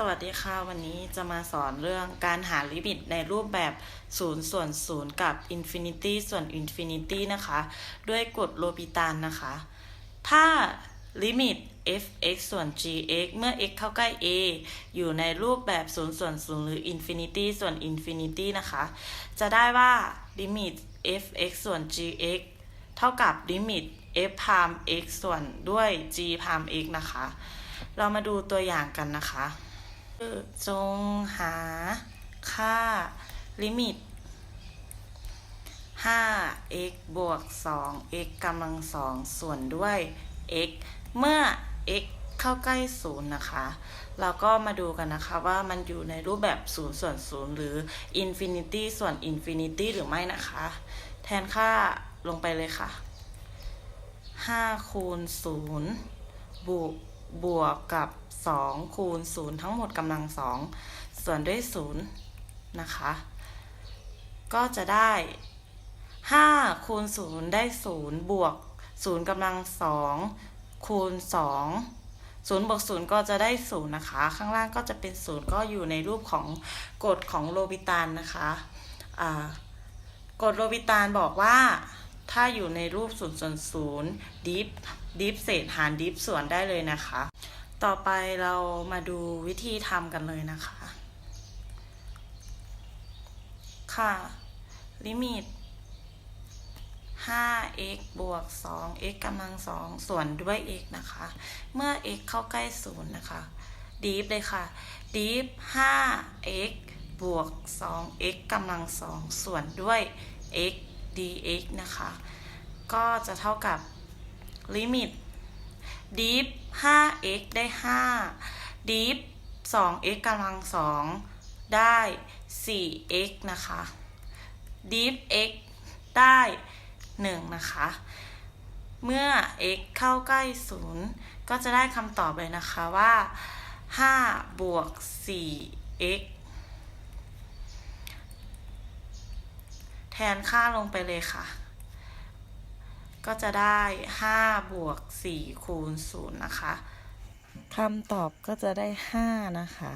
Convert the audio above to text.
สวัสดีค่ะ วันนี้จะมาสอนเรื่องการหาลิมิตในรูปแบบ 0 ส่วน 0 กับ Infinity ส่วน Infinity นะคะ ด้วยกฎโลปิตานนะคะ ถ้าลิมิต f(x) ส่วน gx เมื่อ x เข้าใกล้ a อยู่ในรูปแบบ 0 ส่วน 0 หรือ Infinity ส่วน Infinity นะคะ จะได้ว่าลิมิต f(x) ส่วน gx เท่ากับลิมิต f พาม x ส่วนด้วย g พาม x นะคะ เรามาดูตัวอย่างกันนะคะ จงหาค่าลิมิต 5x บวก 2x กำลังสองส่วนด้วย x เมื่อ x เข้าใกล้0นะคะ เราก็มาดูกันนะคะว่ามันอยู่ในรูปแบบ0ส่วน0หรือ infinity ส่วน infinity หรือไม่นะคะ แทนค่าลงไปเลยค่ะ 5 คูณ0บวก บวกกับ 2 คูณ 0 ทั้งหมดกำลัง 2 ส่วนด้วย 0 นะคะ ก็จะได้ 5 คูณ 0 ได้ 0 บวก 0กำลัง 2 คูณ 2 0บวก0ก็จะได้ 0 นะคะ ข้างล่างก็จะเป็น 0 ก็อยู่ในรูปของกฎของโลบิตานนะคะกฎโลบิตานบอกว่า ถ้าอยู่ในรูป0ส่วน0ดิฟดิฟเศษหารดิฟส่วนได้เลยนะคะ ต่อไปเรามาดูวิธีทำกันเลยนะคะ ค่ะ ลิมิต 5x บวก 2x กำลัง 2 ส่วนด้วย x นะคะ เมื่อ x เข้าใกล้ 0 นะคะดีฟเลยค่ะดีฟ 5x บวก 2x กำลัง 2 ส่วนด้วย x dx นะคะ ก็จะเท่ากับลิมิตดีฟ 5x ได้5ดีฟ 2x กำลัง 2 ได้ 4x นะคะดีฟ x ได้ 1 นะคะ เมื่อ x เข้าใกล้ 0 ก็จะได้คำตอบเลยนะคะว่า 5 บวก 4x แทนค่าลงไปเลยค่ะ ก็จะได้ 5 บวก 4 คูณ 0 นะคะคำตอบก็จะได้ 5 นะคะ